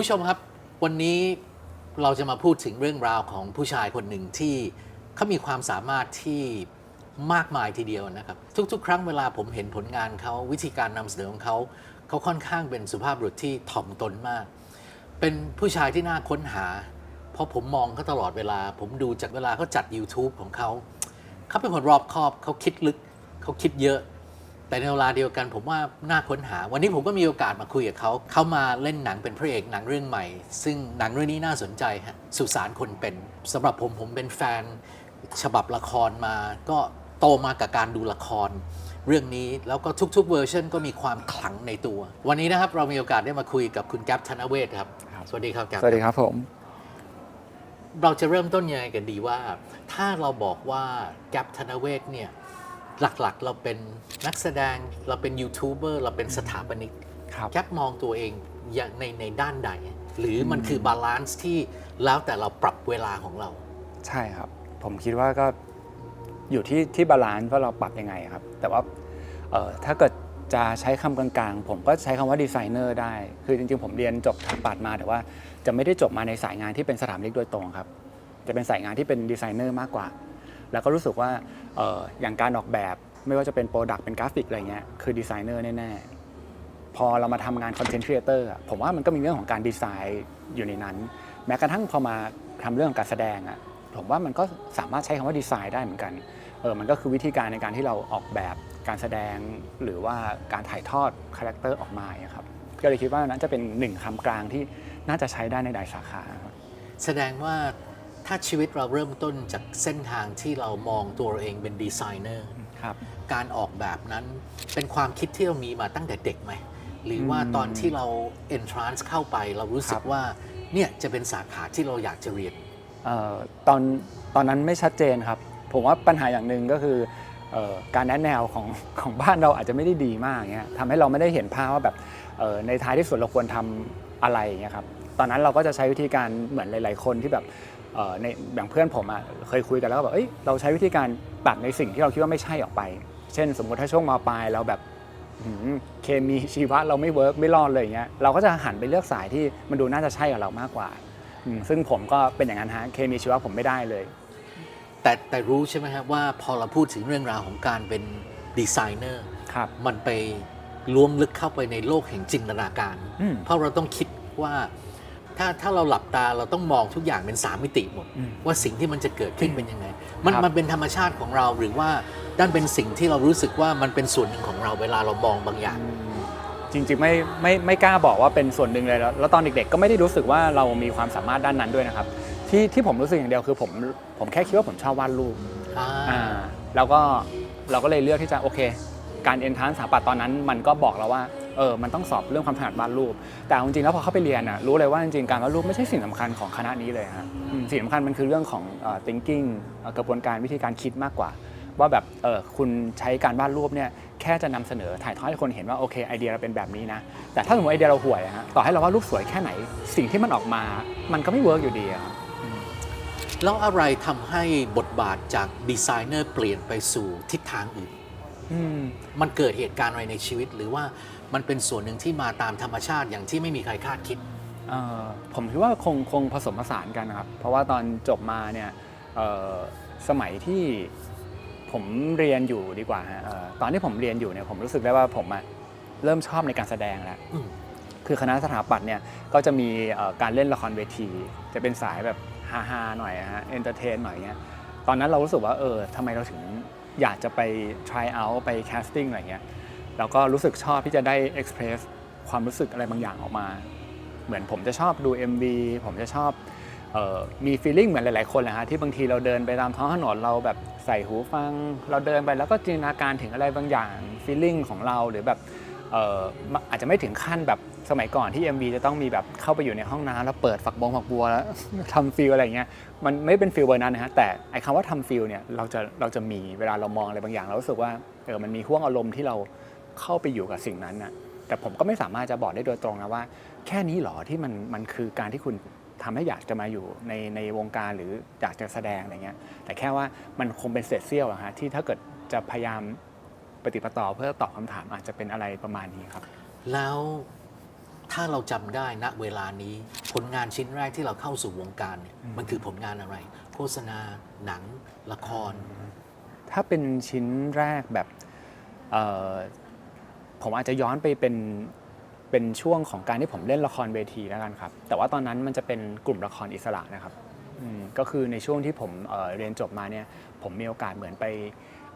ผู้ชมครับวันนี้เราจะมาพูดถึงเรื่องราวของผู้ชายคนหนึ่งที่เขามีความสามารถที่มากมายทีเดียวนะครับ ทุกๆ ครั้งเวลาผมเห็นผลงานเขาวิธีการนำเสนอของเขาเขาค่อนข้างเป็นสุภาพบุรุษที่ถ่อมตนมาก เป็นผู้ชายที่น่าค้นหา เพราะผมมองเขาตลอดเวลา ผมดูจากเวลาเขาจัด YouTube ของเขาเขาเป็นคนรอบคอบเขาคิดลึกเขาคิดเยอะ แต่ในเวลาเดียวกันผมว่าน่าค้นหา วันนี้ผมก็มีโอกาสมาคุยกับเขา เขามาเล่นหนังเป็นพระเอกหนังเรื่องใหม่ ซึ่งหนังเรื่องนี้น่าสนใจฮะสุสานคนเป็นสำหรับผมผมเป็นแฟน ฉบับละครมา ก็โตมากับการดูละคร เรื่องนี้แล้วก็ทุกๆเวอร์ชันก็มีความขลังในตัว วันนี้นะครับเรามีโอกาสได้มาคุยกับคุณแก๊ปธนเวศครับครับสวัสดีครับแก๊ปสวัสดีครับผมเราจะเริ่มต้นยังไงกันดีว่า ถ้าเราบอกว่าแก๊ปธนเวศเนี่ย หลักๆ เราเป็นนักแสดงเราเป็นยูทูบเบอร์เราเป็นสถาปนิกครับแก๊ปมองตัวเองอย่างในในด้านใด หรือมันคือบาลานซ์ที่แล้วแต่เราปรับเวลาของเรา ใช่ครับ ผมคิดว่าก็อยู่ที่ที่บาลานซ์ว่าเราปรับยังไงครับ แต่ว่าเอ่อถ้าเกิดจะใช้คำกลางๆ ผมก็ใช้คำว่าดีไซเนอร์ได้ คือจริงๆ ผมเรียนจบสถาปัตย์มา แต่ว่าจะไม่ได้จบมาในสายงานที่เป็นสถาปนิกโดยตรงครับ จะเป็นสายงานที่เป็นดีไซเนอร์มากกว่า แล้วก็รู้สึกว่าอออย่างการออกแบบไม่ว่าจะเป็นโปรดักต์เป็นกราฟิกอะไรเงี้ยคือดีไซเนอร์แน่ๆ พอเรามาทำงานคอนเทนต์ครีเอเตอร์ผมว่ามันก็มีเรื่องของการดีไซน์อยู่ในนั้น แม้กระทั่งพอมาทำเรื่องการแสดงอะผมว่ามันก็สามารถใช้คำว่าดีไซน์ได้เหมือนกันเออมันก็คือวิธีการในการที่เราออกแบบการแสดงหรือว่าการถ่ายทอดคาแรคเตอร์ออกมาครับก็เลยคิดว่านั้นจะเป็นหนึ่งคำกลางที่น่าจะใช้ได้ในหลายสาขา แสดงว่า ถ้าชีวิตเราเริ่มต้นจากเส้นทางที่เรามองตัวเราเองเป็นดีไซเนอร์ครับการออกแบบนั้นเป็นความคิดที่เรามีมาตั้งแต่เด็กไหม หรือว่าอืมตอนที่เรา entrance เข้าไปเรารู้สึกครับว่าเนี่ยจะเป็นสาขาที่เราอยากจะเรียนเอ่อตอนตอนนั้นไม่ชัดเจนครับ ผมว่าปัญหาอย่างหนึ่งก็คือเอ่อการแนะแนวของของบ้านเราอาจจะไม่ได้ดีมากเงี้ยทำให้เราไม่ได้เห็นภาพว่าแบบเอ่อในท้ายที่สุดเราควรทำอะไรอย่างเงี้ยครับตอนนั้นเราก็จะใช้วิธีการเหมือนหลาย ๆ คนที่แบบเอ่อ ในอย่างเพื่อนผมอะเคยคุยกันแล้วก็แบบเอ้ยเราใช้วิธีการตัดในสิ่งที่เราคิดว่าไม่ใช่ออกไป เช่น สมมติถ้าช่วงมปลายเราแบบหืมเคมีชีวะเราไม่เวิร์กไม่รอดเลยอย่างเงี้ยเราก็จะหันไปเลือกสายที่มันดูน่าจะใช่กับเรามากกว่าอืมซึ่งผมก็เป็นอย่างนั้นฮะเคมีชีวะผมไม่ได้เลย แต่แต่รู้ใช่ไหมครับว่าพอเราพูดถึงเรื่องราวของการเป็นดีไซเนอร์ครับมันไปล้วงลึกเข้าไปในโลกแห่งจินตนาการอืมเพราะเราต้องคิดว่า ถ้าถ้าเราหลับตาเราต้องมองทุกอย่างเป็นสามมิติหมดอืมว่าสิ่งที่มันจะเกิดขึ้นเป็นยังไง มันครับมันเป็นธรรมชาติของเราหรือว่าด้านเป็นสิ่งที่เรารู้สึกว่ามันเป็นส่วนหนึ่งของเราเวลาเรามองบางอย่าง จริงๆไม่ไม่ไม่กล้าบอกว่าเป็นส่วนหนึ่งเลยแล้วแล้วตอนเด็กๆ ก็ไม่ได้รู้สึกว่าเรามีความสามารถด้านนั้นด้วยนะครับ ที่ที่ผมรู้สึกอย่างเดียวคือผมผมแค่คิดว่าผมชอบวาดรูปอ่าอ่าแล้วก็เราก็เลยเลือกที่จะโอเค การเอนทรานสถาปัตย์ตอนนั้น มันก็บอกเราว่า เออมันต้องสอบเรื่องความถนัดวาดรูป แต่เอาจริงๆแล้วพอเข้าไปเรียนอะรู้เลยว่าจริงๆการวาดรูปไม่ใช่สิ่งสำคัญของคณะนี้เลยฮะอืมสิ่งสำคัญมันคือเรื่องของเอ่อ thinking เอ่อกระบวนการวิธีการคิดมากกว่า ว่าแบบเออคุณใช้การวาดรูปเนี่ยแค่จะนำเสนอถ่ายทอดให้คนเห็นว่าโอเคไอเดียเราเป็นแบบนี้นะ แต่ถ้าสมมติไอเดียเราห่วยอะฮะต่อให้เราวาดรูปสวยแค่ไหน สิ่งที่มันออกมา มันก็ไม่เวิร์กอยู่ดีอะครับแล้วอะไรทำให้บทบาทจากดีไซเนอร์เปลี่ยนไปสู่ทิศทางอื่นอืมมันเกิดเหตุการณ์อะไรในชีวิตหรือว่า มันเป็นส่วนหนึ่งที่มาตามธรรมชาติอย่างที่ไม่มีใครคาดคิด เอ่อผมคิดว่าคงคงผสมผสานกันนะครับ เพราะว่าตอนจบมาเนี่ยเอ่อสมัยที่ผมเรียนอยู่ดีกว่าฮะเอ่อตอนที่ผมเรียนอยู่เนี่ยผมรู้สึกได้ว่าผมอะเริ่มชอบในการแสดงแล้วอืม คือคณะสถาปัตย์เนี่ยก็จะมีเอ่อการเล่นละครเวที จะเป็นสายแบบฮาๆหน่อยฮะเอนเตอร์เทนหน่อยเงี้ยตอนนั้นเรารู้สึกว่าเออทำไมเราถึงอยากจะไป try out ไป casting อะไรเงี้ย แล้วก็รู้สึกชอบที่จะได้ express ความรู้สึกอะไรบางอย่างออกมา เหมือนผมจะชอบดู MV ผมจะชอบออมี feeling เหมือนหลาย ๆ คนแหละฮะที่บางทีเราเดินไปตามท้องถนนเราแบบใส่หูฟัง เราเดินไปแล้วก็จินตนาการถึงอะไรบางอย่าง feeling ของเราหรือแบบอออาจจะไม่ถึงขั้นแบบสมัยก่อนที่ MV จะต้องมีแบบเข้าไปอยู่ในห้องน้ำแล้วเปิดฝักบงฝักบัวแล้วทำฟิลอะไรเงี้ยมันไม่เป็นฟิลเบอร์นั้นนะฮะแต่ไอ้คำว่าทำฟิลเนี่ยเราจะเราจะมีเวลาเรามองอะไรบางอย่างเรารู้สึกว่าเออมันมีห่วงอารมณ์ที่เรา เข้าไปอยู่กับสิ่งนั้นนะแต่ผมก็ไม่สามารถจะบอกได้โดยตรงนะว่า แค่นี้เหรอที่มันมันคือการที่คุณทำให้อยากจะมาอยู่ในในวงการหรืออยากจะแสดงอะไรเงี้ย แต่แค่ว่ามันคงเป็นเศษเสี้ยวอะฮะที่ถ้าเกิดจะพยายามปฏิปต่อเพื่อตอบคำถามอาจจะเป็นอะไรประมาณนี้ครับ แล้วถ้าเราจำได้ณเวลานี้ผลงานชิ้นแรกที่เราเข้าสู่วงการเนี่ยมันคือผลงานอะไร โฆษณา หนัง ละคร ถ้าเป็นชิ้นแรกแบบเอ่อ ผมอาจจะย้อนไปเป็นเป็นช่วงของการที่ผมเล่นละครเวทีแล้วกันครับ แต่ว่าตอนนั้นมันจะเป็นกลุ่มละครอิสระนะครับอืมก็คือในช่วงที่ผมเอ่อเรียนจบมาเนี่ยผมมีโอกาสเหมือนไป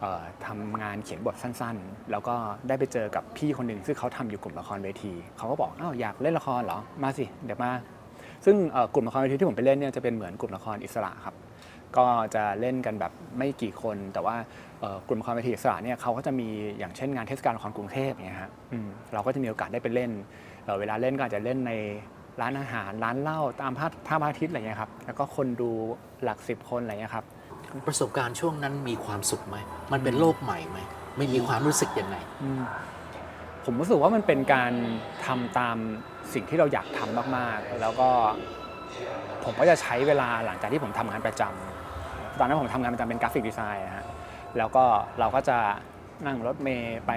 เอ่อทำงานเขียนบทสั้นๆ แล้วก็ได้ไปเจอกับพี่คนหนึ่งซึ่งเขาทำอยู่กลุ่มละครเวที เขาก็บอกอ้าวอยากเล่นละครเหรอมาสิเดี๋ยวมา ซึ่งเอ่อกลุ่มละครเวทีที่ผมไปเล่นเนี่ยจะเป็นเหมือนกลุ่มละครอิสระครับ ก็จะเล่นกันแบบไม่กี่คนแต่ว่า กลุ่มละครเวทีอิสระเนี่ยเขาก็จะมีอย่างเช่นงานเทศกาลละครกรุงเทพเนี่ยฮะอืมเราก็จะมีโอกาสได้ไปเล่นเอ่อเวลาเล่นก็อาจจะเล่นในร้านอาหารร้านเหล้าตามภาพท่าพระอาทิตย์อะไรเงี้ยครับแล้วก็คนดูหลักสิบคนอะไรเงี้ยครับประสบการณ์ช่วงนั้นมีความสุขไหมมันเป็นโลกใหม่ไหมไม่มีความรู้สึกยังไงอืมผมรู้สึกว่ามันเป็นการทำตามสิ่งที่เราอยากทำมากๆ แล้วก็ผมก็จะใช้เวลาหลังจากที่ผมทำงานประจำตอนนั้นผมทำงานประจำเป็นกราฟิกดีไซน์นะฮะ แล้วก็เราก็จะนั่งรถเมย์ไป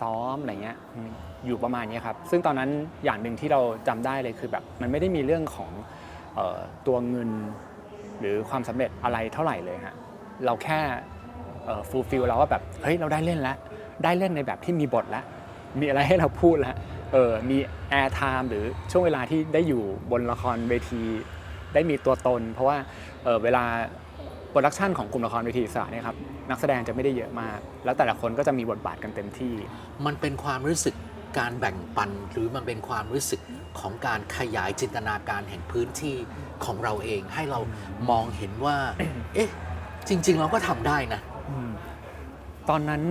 ซ้อมอะไรเงี้ยอยู่ประมาณนี้ครับ ซึ่งตอนนั้นอย่างหนึ่งที่เราจำได้เลยคือแบบมันไม่ได้มีเรื่องของออตัวเงินหรือความสำเร็จอะไรเท่าไหร่เลยฮะเราแค่ฟูลฟิลเราว่าแบบเฮ้ยเราได้เล่นแล้ว ได้เล่นในแบบที่มีบทแล้ว มีอะไรให้เราพูดแล้วเออมีแอร์ไทม์หรือช่วงเวลาที่ได้อยู่บนละครเวที ได้มีตัวตน เพราะว่าเเวลาโปรดักชันของกลุ่มละครเวทีสระเนี่ยครับ นักแสดงจะไม่ได้เยอะมาก แล้วแต่ละคนก็จะมีบทบาทกันเต็มที่ มันเป็นความรู้สึกการแบ่งปัน หรือมันเป็นความรู้สึกของการขยายจินตนาการแห่งพื้นที่ของเราเอง ให้เรามองเห็นว่า เอ๊ะ จริง ๆ เราก็ทำได้นะตอนนั้น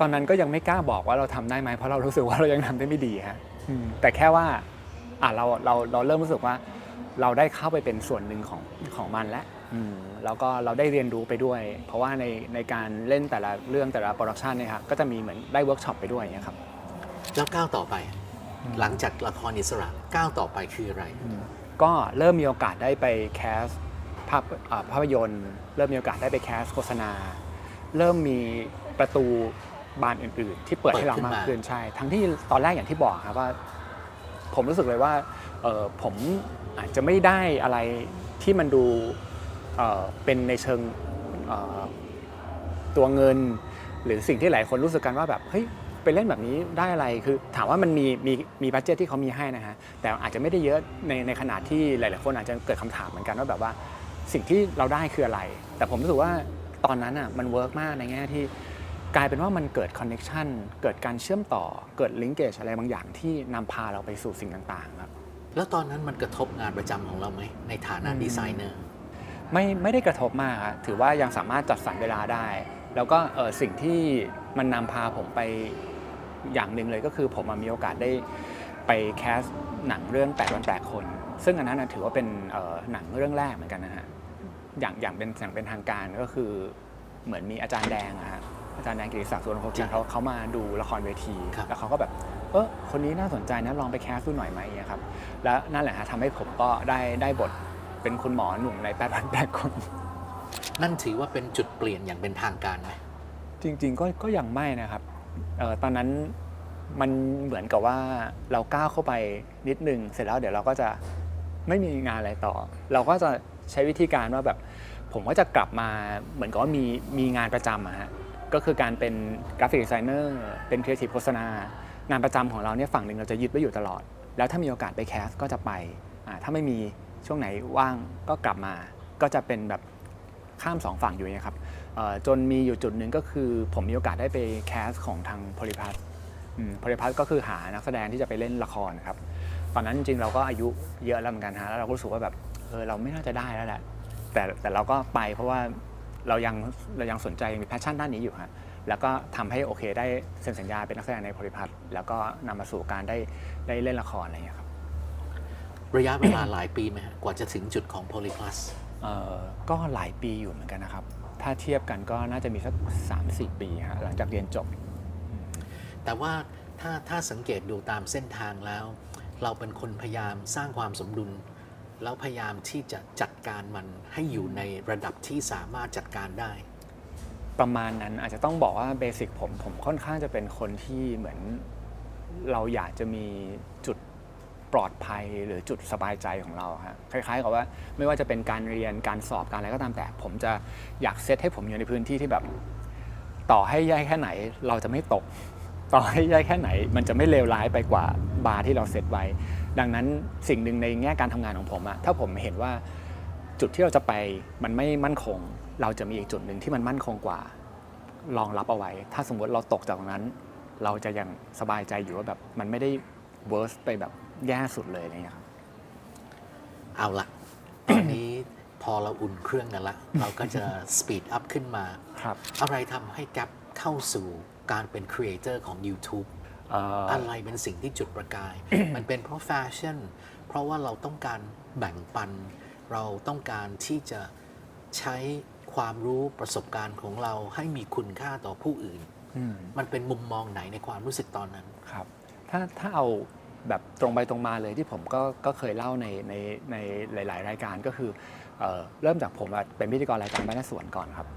ตอนนั้นก็ยังไม่กล้าบอกว่าเราทำได้ไหมเพราะเรารู้สึกว่าเรายังทำได้ไม่ดีฮะอืมแต่แค่ว่าอะเราเราเราเริ่มรู้สึกว่า เราได้เข้าไปเป็นส่วนหนึ่งของของมันแล้วอืม แล้วก็เราได้เรียนรู้ไปด้วย เพราะว่าในในการเล่นแต่ละเรื่องแต่ละโปรดักชันเนี่ยครับก็จะมีเหมือนได้เวิร์กช็อปไปด้วยอย่างเงี้ยครับ แล้วก้าวต่อไป หลังจากละครอิสระก้าวต่อไปคืออะไร ก็เริ่มมีโอกาสได้ไปแคสภาพอ่าภาพยนตร์ เริ่มมีโอกาสได้ไปแคสโฆษณา เริ่มมีประตูบานอื่น ๆ ที่เปิดให้เรามากขึ้นใช่ ทั้งที่ตอนแรกอย่างที่บอกครับว่า ผมรู้สึกเลยว่าเอ่อผมอาจจะไม่ได้อะไรที่มันดู เอ่อเป็นในเชิงเอ่อตัวเงิน หรือสิ่งที่หลายคนรู้สึกกันว่าแบบเฮ้ยไปเล่นแบบนี้ได้อะไรคือถามว่ามันมีมีมีบัตเจตที่เขามีให้นะฮะแต่อาจจะไม่ได้เยอะในในขนาดที่หลาย ๆ คนอาจจะเกิดคำถามเหมือนกันว่าแบบว่าสิ่งที่เราได้คืออะไร แต่ผมรู้สึกว่าตอนนั้นอะมันเวิร์กมากในแง่ที่กลายเป็นว่ามันเกิดคอนเน็ชันเกิดการเชื่อมต่อ เกิดลิงเกจอะไรบางอย่างที่นำพาเราไปสู่สิ่งต่าง ๆ ครับ แล้วตอนนั้นมันกระทบงานประจำของเราไหมในฐานะอืมดีไซเนอร์ ไม่ไม่ได้กระทบมากครับถือว่ายังสามารถจัดสรรเวลาได้ แล้วก็เออสิ่งที่มันนำพาผมไปอย่างหนึ่งเลยก็คือผมอะมีโอกาสได้ไปแคสหนังเรื่อง8วัน8คน ซึ่งอันนั้นนะถือว่าเป็นเอ่อหนังเรื่องแรกเหมือนกันนะฮะอย่างอย่างเป็นอย่างเป็นทางการก็คือเหมือนมีอาจารย์แดงอะฮะอาจารย์แดงกิติศักดิ์สุวรรณโคกินเขาเขามาดูละครเวที แล้วเขาก็แบบเออคนนี้น่าสนใจนะลองไปแคสดูหน่อยไหมอย่างเงี้ยครับ แล้วนั่นแหละฮะทำให้ผมก็ได้ได้บท เป็นคุณหมอหนุ่มใน8วัน8คน นั่นถือว่าเป็นจุดเปลี่ยนอย่างเป็นทางการไหมจริง ๆ ก็ก็ยังไม่นะครับเออตอนนั้นมันเหมือนกับว่าเราก้าวเข้าไปนิดนึง เสร็จแล้วเดี๋ยวเราก็จะไม่มีงานอะไรต่อ เราก็จะใช้วิธีการว่าแบบ ผมก็จะกลับมาเหมือนกับว่ามีมีงานประจำอะฮะก็คือการเป็นกราฟิกดีไซเนอร์เป็นครีเอทีฟโฆษณางานประจำของเราเนี่ยฝั่งหนึ่งเราจะยึดไว้อยู่ตลอด แล้วถ้ามีโอกาสไปแคสก็จะไปอ่าถ้าไม่มี ช่วงไหนว่างก็กลับมา ก็จะเป็นแบบข้ามสองฝั่งอยู่อย่างเงี้ยครับจนมีอยู่จุดหนึ่งก็คือผมมีโอกาสได้ไปแคสของทางโพลิพัสโพลิพัสก็คือหานักแสดงที่จะไปเล่นละครครับ ตอนนั้นจริงเราก็อายุเยอะแล้วเหมือนกันฮะแล้วเราก็รู้สึกว่าแบบเออเราไม่น่าจะได้แล้วแหละแต่แต่เราก็ไปเพราะว่าเรายังเรายังสนใจยังมีแพชชั่นด้านนี้อยู่ฮะแล้วก็ทำให้โอเคได้เซ็นสัญญาเป็นนักแสดงในโพลิพัสแล้วก็นำมาสู่การได้ได้เล่นละครอะไรอย่างเงี้ยครับ ระยะเวลาหลายปีไหมฮะกว่าจะถึงจุดของ Polyplus เอ่อก็หลายปีอยู่เหมือนกันนะครับ ถ้าเทียบกันก็น่าจะมีสัก3-4 ปีฮะหลังจากเรียนจบ แต่ว่าถ้าถ้าสังเกตดูตามเส้นทางแล้ว เราเป็นคนพยายามสร้างความสมดุล แล้วพยายามที่จะจัดการมันให้อยู่ในระดับที่สามารถจัดการได้ ประมาณนั้นอาจจะต้องบอกว่าเบสิกผมผมค่อนข้างจะเป็นคนที่เหมือนเราอยากจะมีจุด ปลอดภัยหรือจุดสบายใจของเราฮะคล้ายๆกับว่าไม่ว่าจะเป็นการเรียนการสอบการอะไรก็ตามแต่ ผมจะอยากเซตให้ผมอยู่ในพื้นที่ที่แบบ ต่อให้แย่แค่ไหนเราจะไม่ตก ต่อให้แย่แค่ไหน มันจะไม่เลวร้ายไปกว่าบาร์ที่เราเซตไว้ ดังนั้นสิ่งหนึ่งในแง่การทำงานของผมอะถ้าผมเห็นว่าจุดที่เราจะไปมันไม่มั่นคง เราจะมีอีกจุดหนึ่งที่มันมั่นคงกว่ารองรับเอาไว้ ถ้าสมมติเราตกจากตรงนั้น เราจะยังสบายใจอยู่ว่าแบบมันไม่ได้เวิร์สไปแบบ แย่สุดเลยอะไรอย่างเงี้ยครับ เอาละ ตอนนี้พอเราอุ่นเครื่องกันละ เราก็จะสปีดอัพขึ้นมา ครับ อะไรทำให้แกปเข้าสู่การเป็นครีเอเตอร์ของ YouTube เอ่ออะไรเป็นสิ่งที่จุดประกาย มันเป็นเพราะแฟชั่น เพราะว่าเราต้องการแบ่งปัน เราต้องการที่จะใช้ความรู้ประสบการณ์ของเราให้มีคุณค่าต่อผู้อื่น อืม มันเป็นมุมมองไหนในความรู้สึกตอนนั้น ครับ ถ้าถ้าเอา แบบตรงไปตรงมาเลยที่ผมก็ก็เคยเล่าในในในหลาย ๆ รายการก็คือเอ่อเริ่มจากผมอะเป็นพิธีกรรายการบ้านและสวนก่อนครับ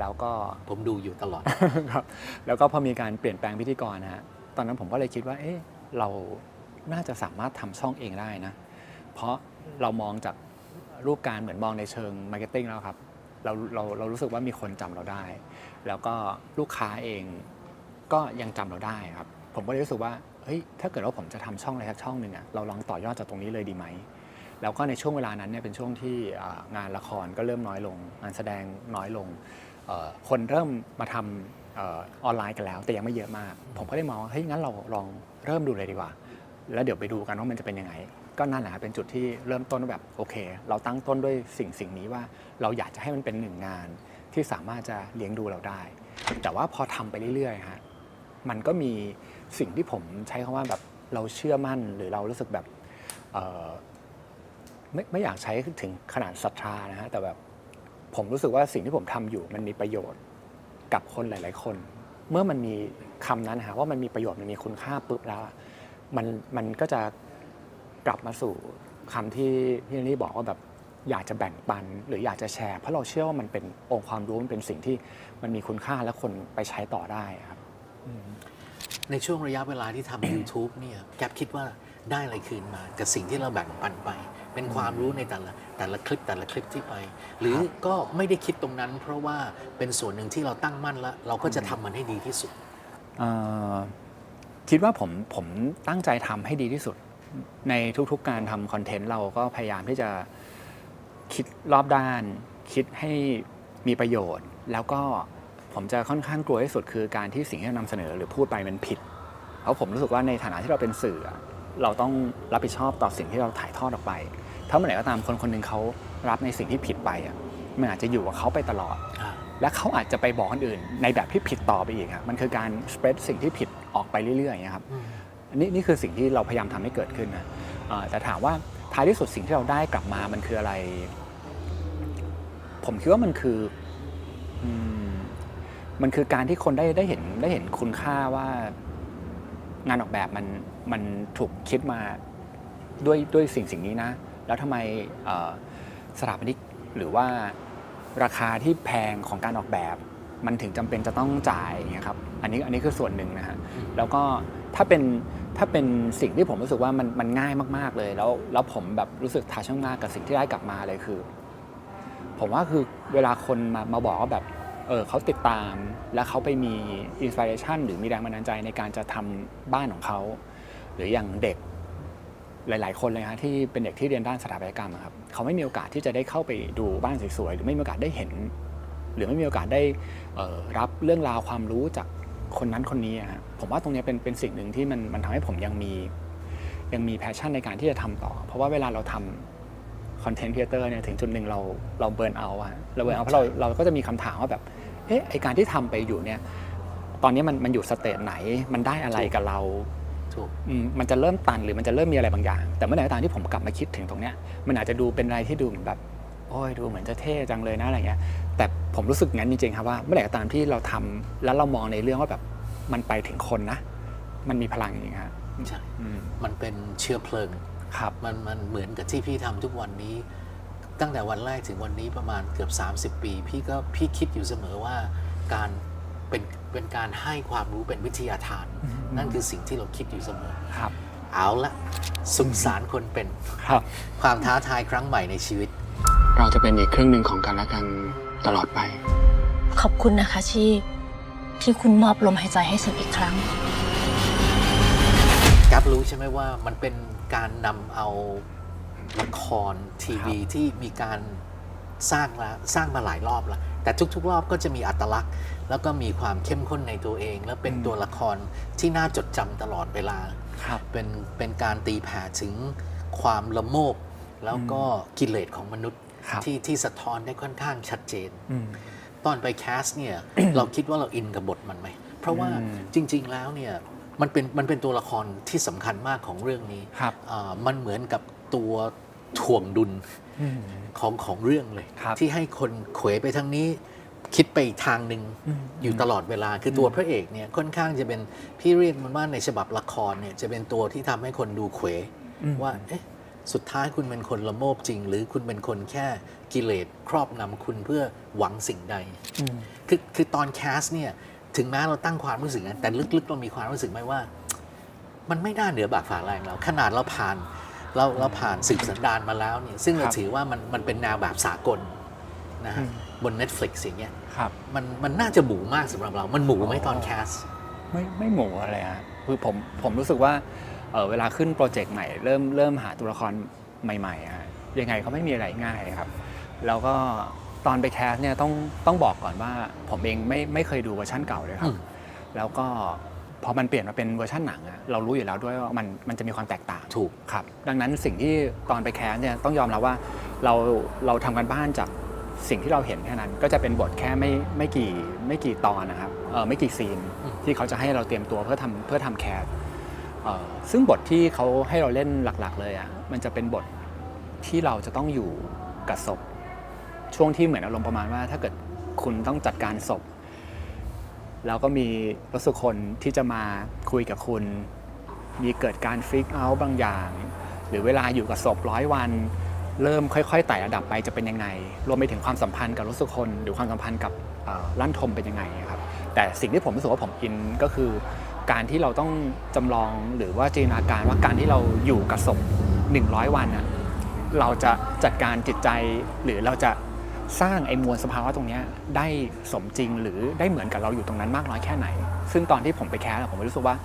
แล้วก็ ผมดูอยู่ตลอด ครับแล้วก็พอมีการเปลี่ยนแปลงพิธีกรนะฮะตอนนั้นผมก็เลยคิดว่า เอ๊ะเราน่าจะสามารถทำช่องเองได้นะ เพราะเรามองจากรูปการเหมือนมองในเชิงมาร์เก็ตติ้งแล้วครับเราเราเรารู้สึกว่ามีคนจำเราได้ แล้วก็ลูกค้าเองก็ยังจำเราได้ครับ ผมก็เลยรู้สึกว่า เฮ้ยถ้าเกิดว่าผมจะทำช่องอะไรสักช่องหนึ่งอะเราลองต่อยอดจากตรงนี้เลยดีไหมแล้วก็ในช่วงเวลานั้นเนี่ยเป็นช่วงที่งานละครก็เริ่มน้อยลง งานแสดงน้อยลง คนเริ่มมาทำออนไลน์กันแล้ว แต่ยังไม่เยอะมาก ผมก็ได้มองว่าเฮ้ยงั้นเราลองเริ่มดูเลยดีกว่า แล้วเดี๋ยวไปดูกันว่ามันจะเป็นยังไง ก็นั่นแหละครับเป็นจุดที่เริ่มต้นแบบโอเค เราตั้งต้นด้วยสิ่งสิ่งนี้ว่าเราอยากจะให้มันเป็นหนึ่งงานที่สามารถจะเลี้ยงดูเราได้ แต่ว่าพอทำไปเรื่อยๆฮะมันก็มี สิ่งที่ผมใช้คำว่าแบบเราเชื่อมั่นหรือเรารู้สึกแบบไม่ไม่อยากใช้ถึงขนาดศรัทธานะฮะแต่แบบผมรู้สึกว่าสิ่งที่ผมทำอยู่มันมีประโยชน์กับคนหลาย ๆ คน เมื่อมันมีคำนั้นฮะว่ามันมีประโยชน์มันมีคุณค่าปุ๊บแล้วมันมันก็จะกลับมาสู่คำที่พี่นี่บอกว่าแบบอยากจะแบ่งปันหรืออยากจะแชร์ เพราะเราเชื่อว่ามันเป็นองค์ความรู้มันเป็นสิ่งที่มันมีคุณค่าและคนไปใช้ต่อได้ครับ ในช่วงระยะเวลาที่ทำ YouTube เนี่ยแกปคิดว่าได้อะไรคืนมากับสิ่งที่เราแบ่งปันไป เป็นความรู้ในแต่ละแต่ละคลิปแต่ละคลิปที่ไป หรือก็ไม่ได้คิดตรงนั้น เพราะว่าเป็นส่วนหนึ่งที่เราตั้งมั่นแล้ว เราก็จะทำมันให้ดีที่สุด เอ่อคิดว่าผมผมตั้งใจทำให้ดีที่สุด ในทุกๆการทำคอนเทนต์เราก็พยายามที่จะคิดรอบด้าน คิดให้มีประโยชน์ แล้วก็ ผมจะค่อนข้างกลัวที่สุดคือการที่สิ่งที่เรานำเสนอหรือพูดไปมันผิด เพราะผมรู้สึกว่าในฐานะที่เราเป็นสื่ออะเราต้องรับผิดชอบต่อสิ่งที่เราถ่ายทอดออกไป ถ้าเมื่อไหร่ก็ตามคนคนหนึ่งเขารับในสิ่งที่ผิดไปอะมันอาจจะอยู่กับเขาไปตลอด และเขาอาจจะไปบอกคนอื่น ในแบบที่ผิดต่อไปอีกครับมันคือการ spread สิ่งที่ผิดออกไปเรื่อยๆอย่างเงี้ยครับอันนี้นี่คือสิ่งที่เราพยายามทำให้เกิดขึ้นนะเอ่อแต่ถามว่าท้ายที่สุดสิ่งที่เราได้กลับมามันคืออะไร ผมคิดว่ามันคืออื มมันคือการที่คนได้ได้เห็นได้เห็นคุณค่าว่างานออกแบบมันมันถูกคิดมาด้วยด้วยสิ่งสิ่งนี้นะ แล้วทำไมเอ่อสถาปนิกหรือว่าราคาที่แพงของการออกแบบ มันถึงจำเป็นจะต้องจ่ายอย่างเงี้ยครับอันนี้อันนี้คือส่วนหนึ่งนะฮะแล้วก็ถ้าเป็นถ้าเป็นสิ่งที่ผมรู้สึกว่ามันมันง่ายมากๆเลย แล้วแล้วผมแบบรู้สึกทัชมากกับสิ่งที่ได้กลับมาเลยคือ ผมว่าคือเวลาคนมามาบอกว่าแบบ เออเขาติดตาม แล้วเขาไปมีอินสปิเรชันหรือมีแรงบันดาลใจในการจะทำบ้านของเขา หรืออย่างเด็กหลาย ๆ คนเลยฮะที่เป็นเด็กที่เรียนด้านสถาปัตยกรรมครับเขาไม่มีโอกาสที่จะได้เข้าไปดูบ้านสวยๆหรือไม่มีโอกาสได้เห็น หรือไม่มีโอกาสได้รับเรื่องราวความรู้จากคนนั้นคนนี้ฮะผมว่าตรงนี้เป็นเป็นสิ่งหนึ่งที่มันมันทำให้ผมยังมียังมีแพชชั่นในการที่จะทำต่อ เพราะว่าเวลาเราทำคอนเทนต์ครีเอเตอร์เนี่ยถึงจุดหนึ่งเราเราเบิร์นเอาอะเราเบิร์นเอาเพราะเราเราก็จะมีคำถามว่าแบบ เอ๊ะไอการที่ทำไปอยู่เนี่ย ตอนนี้มันมันอยู่สเตจไหน มันได้อะไรกับเราถูกอืมมันจะเริ่มตันหรือมันจะเริ่มมีอะไรบางอย่าง แต่เมื่อไหร่ก็ตามที่ผมกลับมาคิดถึงตรงเนี้ยมันอาจจะดูเป็นอะไรที่ดูเหมือนแบบโอ้ยดูเหมือนจะเท่จังเลยนะอะไรเงี้ย แต่ผมรู้สึกงั้นจริงๆครับว่าเมื่อไหร่ก็ตามที่เราทำแล้วเรามองในเรื่องว่าแบบมันไปถึงคนนะ มันมีพลังจริงๆครับใช่อืมมันเป็นเชื้อเพลิงครับมันมันเหมือนกับที่พี่ทำทุกวันนี้ ตั้งแต่วันแรกถึงวันนี้ประมาณเกือบ 30 ปี พี่ก็พี่คิดอยู่เสมอว่าการเป็นเป็นการให้ความรู้เป็นวิทยาทาน นั่นคือสิ่งที่เราคิดอยู่เสมอครับ เอาละสุขสารคนเป็นครับ ความท้าทายครั้งใหม่ในชีวิต เราจะเป็นอีกครึ่งหนึ่งของกันและกันตลอดไป ขอบคุณนะคะชีพที่คุณมอบลมหายใจให้สิบอีกครั้งกับรู้ใช่ไหมว่ามันเป็นการนำเอา ละครทีวีที่มีการสร้างแล้วสร้างมาหลายรอบแล้วแต่ทุกๆ รอบก็จะมีอัตลักษณ์ แล้วก็มีความเข้มข้นในตัวเอง แล้วเป็นอืมตัวละครที่น่าจดจำตลอดเวลา ครับ เป็นเป็นการตีแผ่ถึงความละโมบแล้วก็กิเลสของมนุษย์ครับ ที่ที่สะท้อนได้ค่อนข้างชัดเจน อืม ตอนไปแคสเนี่ย เราคิดว่าเราอินกับบทมันไหม เพราะว่าอืม จริง ๆ แล้วเนี่ย มันเป็นมันเป็นตัวละครที่สำคัญมากของเรื่องนี้ครับอ่ามันเหมือนกับตัวถ่วงดุลอืมของของเรื่องเลยครับที่ให้คนเขวไปทางนี้คิดไปอีกทางหนึ่งอืมอยู่ตลอดเวลาคือตัวพระเอกเนี่ยค่อนข้างจะเป็นพี่เรียกมันว่าในฉบับละครเนี่ยจะเป็นตัวที่ทำให้คนดูเขวอืมว่าเอ๊ะสุดท้ายคุณเป็นคนละโมบจริง หรือคุณเป็นคนแค่กิเลสครอบงำคุณเพื่อหวังสิ่งใดอืมคือคือตอนแคสเนี่ย ถึงแม้เราตั้งความรู้สึกนะแต่ลึกๆเรามีความรู้สึกไหมว่า มันไม่น่าเหนือบากฝ่าแรงเรา ขนาดเราผ่านเราเราผ่านสืบสันดานมาแล้วเนี่ยซึ่งเราครับถือว่ามันมันเป็นแนวแบบสากลนะฮะอืมบน Netflix อย่างเงี้ยครับมันมันน่าจะหมูมากสำหรับเรา มันหมูไหมตอนแคสไม่ไม่หมูอะไรฮะคือผมผมรู้สึกว่าเออเวลาขึ้นโปรเจกต์ใหม่เริ่มเริ่มหาตัวละครใหม่ๆอะฮะยังไงเขาไม่มีอะไรง่ายครับ แล้วก็ ตอนไปแคสเนี่ยต้องต้องบอกก่อนว่าผมเองไม่ไม่เคยดูเวอร์ชั่นเก่าเลยครัอืบมแล้วก็พอมันเปลี่ยนมาเป็นเวอร์ชันหนังอะเรารู้อยู่แล้วด้วยว่ามันมันจะมีความแตกต่างถูกครับ ดังนั้นสิ่งที่ตอนไปแคสเนี่ยต้องยอมรับว่าเราเราทำกันบ้านจากสิ่งที่เราเห็นแค่นั้น ก็จะเป็นบทแค่ไม่ไม่กี่ไม่กี่ตอนนะครับเออไม่กี่ซีนอืมที่เขาจะให้เราเตรียมตัวเพื่อทำเพื่อทำแคสเอ่อซึ่งบทที่เขาให้เราเล่นหลักๆ เลยอะมันจะเป็นบทที่เราจะต้องอยู่กับศพ ช่วงที่เหมือนอารมณ์ประมาณว่า ถ้าเกิดคุณต้องจัดการศพ แล้วก็มีรสุคนที่จะมาคุยกับคุณ มีเกิดการฟรีกเอาท์บางอย่าง หรือเวลาอยู่กับศพร้อยวัน เริ่มค่อยๆไต่ระดับไปจะเป็นยังไง รวมไปถึงความสัมพันธ์กับรสุคนหรือความสัมพันธ์กับลั่นทมเป็นยังไงครับแต่สิ่งที่ผมรู้สึกว่าผมอินก็คือ การที่เราต้องจำลองหรือว่าจินตนาการว่าการที่เราอยู่กับศพ100 วันน่ะเราจะจัดการจิตใจหรือเราจะ สร้างไอ้มวลสภาวะตรงเนี้ยได้สมจริงหรือได้เหมือนกับเราอยู่ตรงนั้นมากน้อยแค่ไหน ซึ่งตอนที่ผมไปแคสอะผมรู้สึกว่า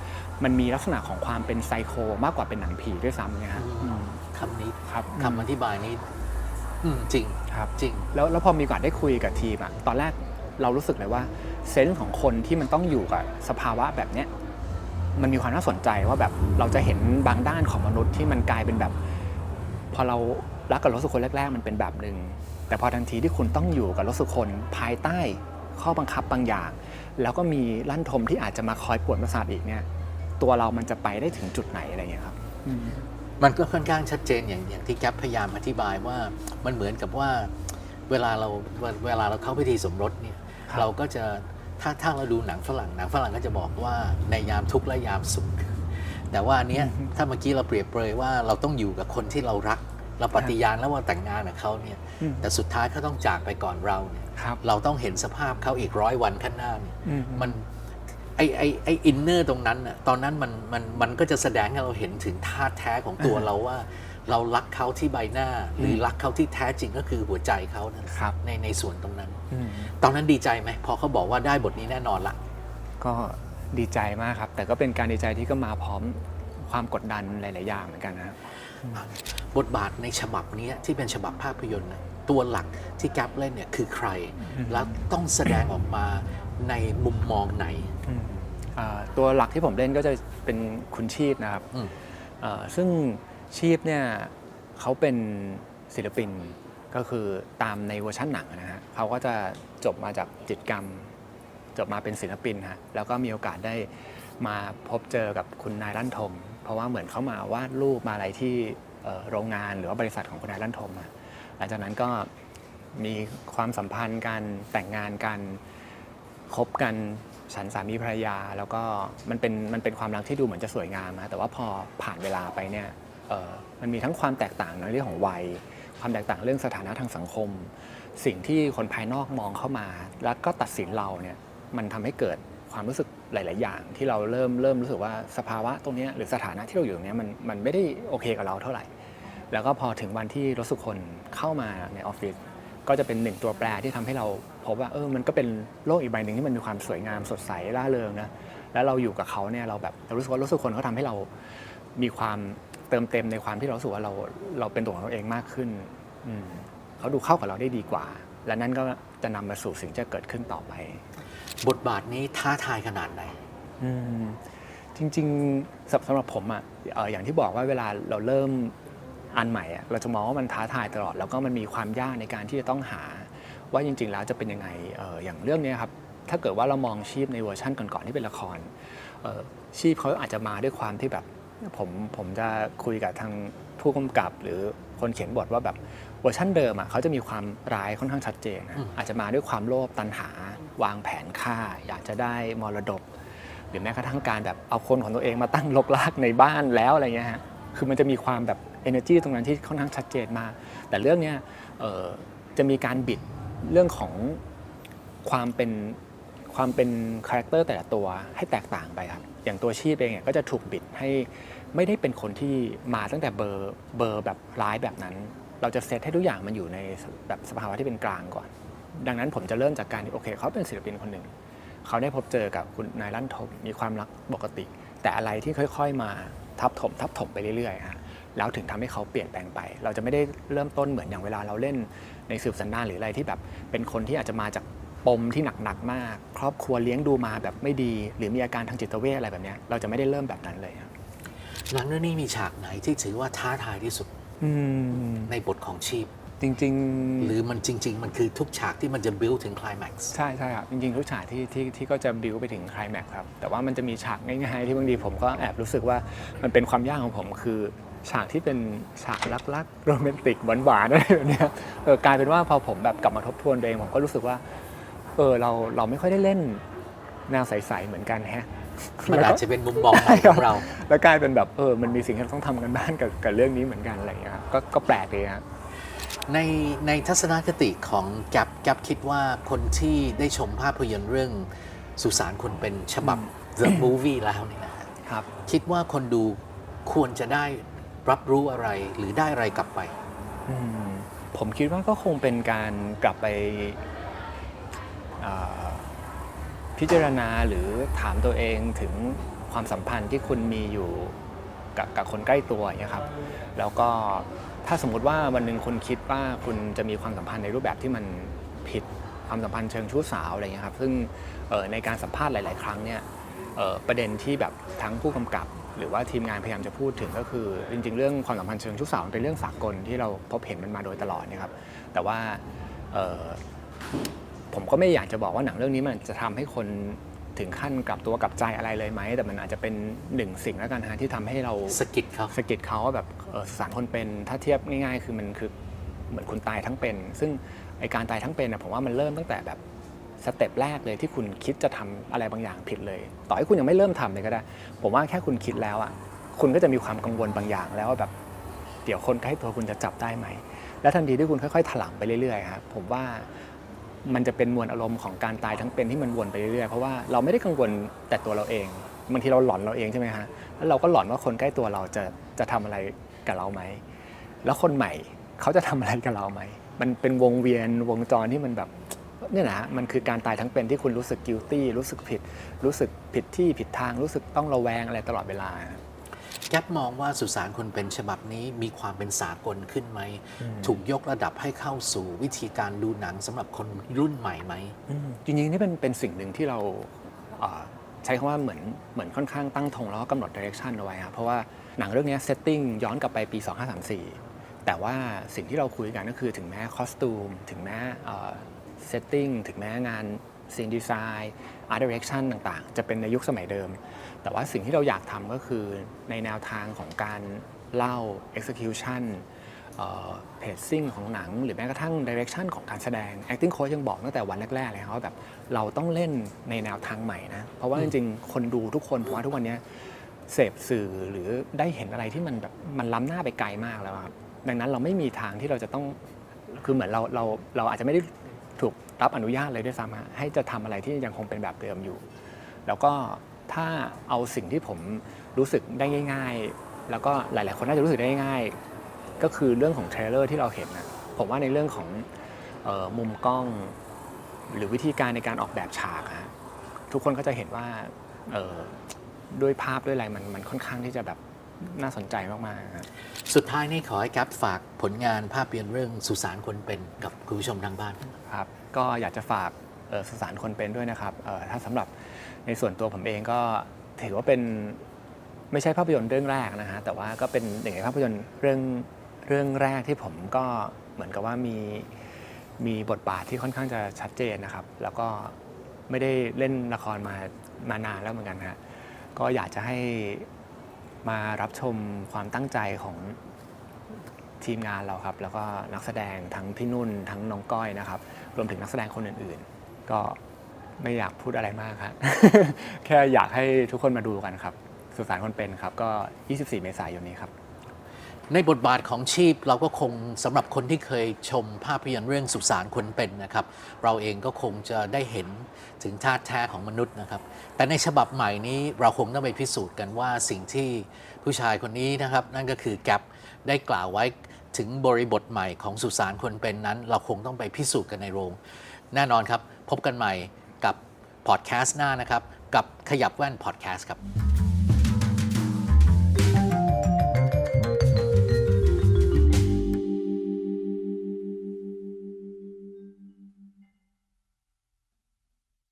มันมีลักษณะของความเป็นไซโคมากกว่าเป็นหนังผีด้วยซ้ำเนี่ยฮะอืมคำนี้ครับคำอธิบายนี้อืมจริงครับจริง แล้วแล้วพอมีโอกาสได้คุยกับทีมอะตอนแรกเรารู้สึกเลยว่าเซนส์ของคนที่มันต้องอยู่กับสภาวะแบบเนี้ยมันมีความน่าสนใจว่าแบบเราจะเห็นบางด้านของมนุษย์ที่มันกลายเป็นแบบ พอเรารักกับรถสุคนแรก ๆ มันเป็นแบบหนึ่ง แต่พอทันทีที่คุณต้องอยู่กับรถสุคนภายใต้ข้อบังคับบางอย่าง แล้วก็มีลั่นทมที่อาจจะมาคอยปวดประสาทอีกเนี่ย ตัวเรามันจะไปได้ถึงจุดไหนอะไรเงี้ยครับมันก็ค่อนข้างชัดเจนอย่างอย่างที่แก๊ปพยายามอธิบายว่ามันเหมือนกับว่าเวลาเราเวเวลาเราเข้าพิธีสมรสเนี่ยครับเราก็จะถ้าถ้าเราดูหนังฝรั่งหนังฝรั่งก็จะบอกว่าในยามทุกข์และยามสุข แต่ว่าอันเนี้ยถ้าเมื่อกี้เราเปรียบเปรยว่าเราต้องอยู่กับคนที่เรารัก เราปฏิญาณแล้วว่าแต่งงานกับเขาเนี่ยอืมแต่สุดท้ายเขาต้องจากไปก่อนเราเนี่ยครับเราต้องเห็นสภาพเขาอีกร้อยวันข้างหน้าเนี่ยอืมมันไอไอไออินเนอร์ตรงนั้นน่ะตอนนั้นมันมันมันก็จะแสดงให้เราเห็นถึงท่าแท้ของตัวอ่าเราว่า เรารักเขาที่ใบหน้า หรือรักเขาที่แท้จริงก็คือหัวใจเขานั่นครับในในส่วนตรงนั้นอืมตอนนั้นดีใจไหมพอเขาบอกว่าได้บทนี้แน่นอนละก็ดีใจมากครับ แต่ก็เป็นการดีใจที่ก็มาพร้อมความกดดันหลาย ๆ อย่างเหมือนกันนะครับ บทบาทในฉบับนี้ที่เป็นฉบับภาพยนตร์น่ะตัวหลักที่แกปเล่นเนี่ยคือใคร แล้วต้องแสดงออกมาในมุมมองไหนอืมอ่าตัวหลักที่ผมเล่นก็จะเป็นคุณชีพนะครับอืมเอ่อซึ่งชีพเนี่ยเขาเป็นศิลปินก็คือตามในเวอร์ชันหนังนะฮะเขาก็จะจบมาจากจิตรกรรม จบมาเป็นศิลปินฮะแล้วก็มีโอกาสได้มาพบเจอกับคุณนายลั่นทม เพราะว่าเหมือนเขามาวาดรูปมาอะไรที่โรงงานหรือว่าบริษัทของคุณนายลั่นทมอะหลังจากนั้นก็มีความสัมพันธ์กันแต่งงานกันคบกันฉันสามีภรรยา แล้วก็มันเป็นมันเป็นความรักที่ดูเหมือนจะสวยงามนะแต่ว่าพอผ่านเวลาไปเนี่ยมันมีทั้งความแตกต่างในเรื่องของวัย ความแตกต่างเรื่องสถานะทางสังคม สิ่งที่คนภายนอกมองเข้ามา แล้วก็ตัดสินเราเนี่ยมันทำให้เกิด ความรู้สึกหลาย ๆ อย่าง ที่เราเริ่มเริ่มรู้สึกว่าสภาวะตรงนี้หรือสถานะที่เราอยู่ตรงนี้มันมันไม่ได้โอเคกับเราเท่าไหร่ แล้วก็พอถึงวันที่รถสุคนเข้ามาในออฟฟิศก็จะเป็นหนึ่งตัวแปรที่ทำให้เราพบว่าเออมันก็เป็นโลกอีกใบหนึ่งที่มันมีความสวยงามสดใสร่าเริงนะแล้วเราอยู่กับเขาเนี่ยเราแบบเรารู้สึกว่ารถสุคนเขาทำให้เรามีความเติมเต็มในความที่เรารู้สึกว่าเราเราเป็นตัวของเราเองมากขึ้นอเขาดูเข้ากับเราได้ดีกว่า และนั่นก็จะนำมาสู่สิ่งที่จะเกิดขึ้นต่อไป บทบาทนี้ท้าทายขนาดไหน อืมจริงๆสำสำหรับผมอะเอ่ออย่างที่บอกว่าเวลาเราเริ่มอันใหม่อะเราจะมองว่ามันท้าทายตลอด แล้วก็มันมีความยากในการที่จะต้องหา ว่าจริง ๆ แล้วจะเป็นยังไงเอ่ออย่างเรื่องเนี้ยครับถ้าเกิดว่าเรามองชีพในเวอร์ชั่นก่อนๆที่เป็นละครเอ่อชีพเขาอาจจะมาด้วยความที่แบบ ผมผมจะคุยกับทางผู้กำกับหรือ คนเขียนบทว่าแบบเวอร์ชั่นเดิมอะเขาจะมีความร้ายค่อนข้างชัดเจนนะอืมอาจจะมาด้วยความโลภตัณหา วางแผนฆ่า อยากจะได้มรดก หรือแม้กระทั่งการแบบเอาคนของตัวเองมาตั้งลกลากในบ้านแล้วอะไรเงี้ยฮะคือมันจะมีความแบบ energy ตรงนั้นที่ค่อนข้างชัดเจนมาก แต่เรื่องเนี้ยเอ่อจะมีการบิดเรื่องของความเป็นความเป็นคาแรคเตอร์แต่ละตัวให้แตกต่างไปครับ อย่างตัวชีพเองเนี่ยก็จะถูกบิดให้ ไม่ได้เป็นคนที่มาตั้งแต่เบอร์เบอร์แบบร้ายแบบนั้น เราจะเซตให้ทุกอย่างมันอยู่ในแบบสภาวะที่เป็นกลางก่อน ดังนั้นผมจะเริ่มจากการที่โอเค เขาเป็นศิลปินคนหนึ่งเขาได้พบเจอกับคุณนายลั่นทมมีความรักปกติ แต่อะไรที่ค่อย ๆ มาทับถมทับถมไปเรื่อยๆฮะแล้วถึงทำให้เขาเปลี่ยนแปลงไป เราจะไม่ได้เริ่มต้นเหมือนอย่างเวลาเราเล่นในสืบสันดานหรืออะไรที่แบบเป็นคนที่อาจจะมาจากปมที่หนักๆมาก ครอบครัวเลี้ยงดูมาแบบไม่ดี หรือมีอาการทางจิตเวชอะไรแบบนี้เราจะไม่ได้เริ่มแบบนั้นเลยครับ หนังเรื่องนี้มีฉากไหนที่ถือว่าท้าทายที่สุดอืมในบทของชีพ จริงๆหรือมันจริง ๆ มันคือทุกฉากที่มันจะ build ถึง climax ใช่ใช่ครับ จริงๆทุกฉากที่ที่ที่ก็จะบิวไปถึงไคลแม็กซ์ครับ แต่ว่ามันจะมีฉากง่ายๆ ที่บางทีผมก็แอบรู้สึกว่ามันเป็นความยากของผมคือ ฉากที่เป็นฉากรักๆโรแมนติกหวานๆอะไรแบบเนี้ยเออกลายเป็นว่าพอผมแบบกลับมาทบทวนตัวเองผมก็รู้สึกว่า เออเราเราไม่ค่อยได้เล่นแนวใสๆเหมือนกันแฮะ มันอาจจะเป็นมุมมองใหม่ของเรา แล้วกลายเป็นแบบเออมันมีสิ่งที่เราต้องทำกันบ้านกับกับเรื่องนี้เหมือนกันอะไรอย่างเงี้ยครับก็ก็แปลกดีครับในในทัศนคติของแกปแกปคิดว่าคนที่ได้ชมภาพยนตร์เรื่องสุสานคนเป็นฉบับ The Movie แล้วเนี่ยนะฮะครับ คิดว่าคนดูควรจะได้รับรู้อะไรหรือได้อะไรกลับไปอืมผมคิดว่าก็คงเป็นการกลับไปอ่า พิจารณาหรือถามตัวเองถึงความสัมพันธ์ที่คุณมีอยู่กับกับคนใกล้ตัวอย่างเงี้ยครับ แล้วก็ถ้าสมมุติว่าวันหนึ่งคุณคิดว่าคุณจะมีความสัมพันธ์ในรูปแบบที่มันผิดความสัมพันธ์เชิงชู้สาวอะไรเงี้ยครับ ซึ่งในการสัมภาษณ์หลาย ๆ ครั้งเนี่ยประเด็นที่แบบทั้งผู้กำกับ หรือว่าทีมงานพยายามจะพูดถึงก็คือ จริง ๆ เรื่องความสัมพันธ์เชิงชู้สาวเป็นเรื่องสากลที่เราพบเห็นมันมาโดยตลอดนะครับ แต่ว่า ผมก็ไม่อยากจะบอกว่าหนังเรื่องนี้มันจะทำให้คนถึงขั้นกลับตัวกลับใจอะไรเลยไหม แต่มันอาจจะเป็นหนึ่งสิ่งแล้วกันฮะที่ทำให้เราสะกิดเขาสะกิดเขาว่าแบบเอ่อสารคนเป็นถ้าเทียบง่ายๆ คือมันคือเหมือนคุณตายทั้งเป็น ซึ่งไอการตายทั้งเป็นนะผมว่ามันเริ่มตั้งแต่แบบสเต็ปแรกเลยที่คุณคิดจะทำอะไรบางอย่างผิดเลย ต่อให้คุณยังไม่เริ่มทำเลยก็ได้ ผมว่าแค่คุณคิดแล้วอะคุณก็จะมีความกังวลบางอย่างแล้วว่าแบบเดี๋ยวคนใกล้ตัวคุณจะจับได้ไหม และทันทีที่คุณค่อยๆถลำไปเรื่อยๆครับผมว่า มันจะเป็นมวลอารมณ์ของการตายทั้งเป็นที่มันวนไปเรื่อยๆ เพราะว่าเราไม่ได้กังวลแต่ตัวเราเองบางทีเราหลอนเราเองใช่ไหมฮะแล้วเราก็หลอนว่าคนใกล้ตัวเราจะจะทำอะไรกับเราไหมแล้วคนใหม่เขาจะทำอะไรกับเราไหมมันเป็นวงเวียนวงจรที่มันแบบเนี่ยนะมันคือการตายทั้งเป็นที่คุณรู้สึก guilty รู้สึกผิด รู้สึกผิดที่ผิดทางรู้สึกต้องระแวงอะไรตลอดเวลา แกปมองว่าสุสานคนเป็นฉบับนี้มีความเป็นสากลขึ้นไหม ถูกยกระดับให้เข้าสู่วิธีการดูหนังสำหรับคนรุ่นใหม่ไหมอืมจริงๆ นี่เป็นเป็นสิ่งหนึ่งที่เราอ่าใช้คำว่าเหมือนเหมือนค่อนข้างตั้งธงแล้วก็กำหนดดิเรกชันเอาไว้ครับเพราะว่าหนังเรื่องเนี้เซตติ้งย้อนกลับไปปี 2534 แต่ว่าสิ่งที่เราคุยกันก็คือถึงแม้คอสตูม ถึงแม้เซตติ้งถึงแม้งาน ซีนดีไซน์อาร์ตดิเรกชันต่างๆ จะเป็นในยุคสมัยเดิม แต่ว่าสิ่งที่เราอยากทำก็คือในแนวทางของการเล่า execution เพจซิ่งของหนัง หรือแม้กระทั่งดิเรกชันของการแสดง acting coach ยังบอกตั้งแต่วันแรกๆเลยครับว่าแบบเราต้องเล่นในแนวทางใหม่นะ เพราะว่าจริงๆ คนดูทุกคนผมว่าทุกวันนี้เสพสื่อหรือได้เห็นอะไรที่มันแบบมันล้ำหน้าไปไกลมากแล้วครับดังนั้นเราไม่มีทางที่เราจะต้องคือเหมือนเราเราเราอาจจะไม่ได้ รับอนุญาตเลยด้วยซ้ำฮะให้จะทำอะไรที่ยังคงเป็นแบบเดิมอยู่ แล้วก็ถ้าเอาสิ่งที่ผมรู้สึกได้ง่าย ๆ แล้วก็หลาย ๆ คนน่าจะรู้สึกได้ง่าย ก็คือเรื่องของเทรลเลอร์ที่เราเห็นนะผมว่าในเรื่องของออมุมกล้อง หรือวิธีการในการออกแบบฉากฮะทุกคนก็จะเห็นว่าด้วยภาพด้วยอะไรมันมันค่อนข้างที่จะแบบ น่าสนใจมากๆฮะสุดท้ายนี่ขอให้แก๊ปฝากผลงานภาพยนตร์เรื่องสุสานคนเป็นกับคุณผู้ชมทางบ้าน ครับก็อยากจะฝากเอ่อสุสานคนเป็นด้วยนะครับเอ่อถ้าสำหรับในส่วนตัวผมเองก็ถือว่าเป็นไม่ใช่ภาพยนตร์เรื่องแรกนะฮะแต่ว่าก็เป็นหนึ่งในภาพยนตร์เรื่องเรื่องแรกที่ผมก็เหมือนกับว่ามีมีบทบาทที่ค่อนข้างจะชัดเจนนะครับ แล้วก็ไม่ได้เล่นละครมามานานแล้วเหมือนกันฮะก็อยากจะให้ มารับชมความตั้งใจของทีมงานเราครับ แล้วก็นักแสดงทั้งพี่นุ่นทั้งน้องก้อยนะครับ รวมถึงนักแสดงคนอื่นๆ ก็ไม่อยากพูดอะไรมากครับ แค่อยากให้ทุกคนมาดูกันครับ สุสานคนเป็นครับ ก็ 24 เมษายนนี้ครับ ในบทบาทของชีพเราก็คงสำหรับคนที่เคยชมภาพยนตร์เรื่องสุสานคนเป็นนะครับ เราเองก็คงจะได้เห็นถึงธาตุแท้ของมนุษย์นะครับ แต่ในฉบับใหม่นี้เราคงต้องไปพิสูจน์กันว่าสิ่งที่ผู้ชายคนนี้นะครับ นั่นก็คือแกปได้กล่าวไว้ถึงบริบทใหม่ของสุสานคนเป็นนั้น เราคงต้องไปพิสูจน์กันในโรง แน่นอนครับ พบกันใหม่กับพอดแคสต์หน้านะครับ กับขยับแว่นพอดแคสต์ครับ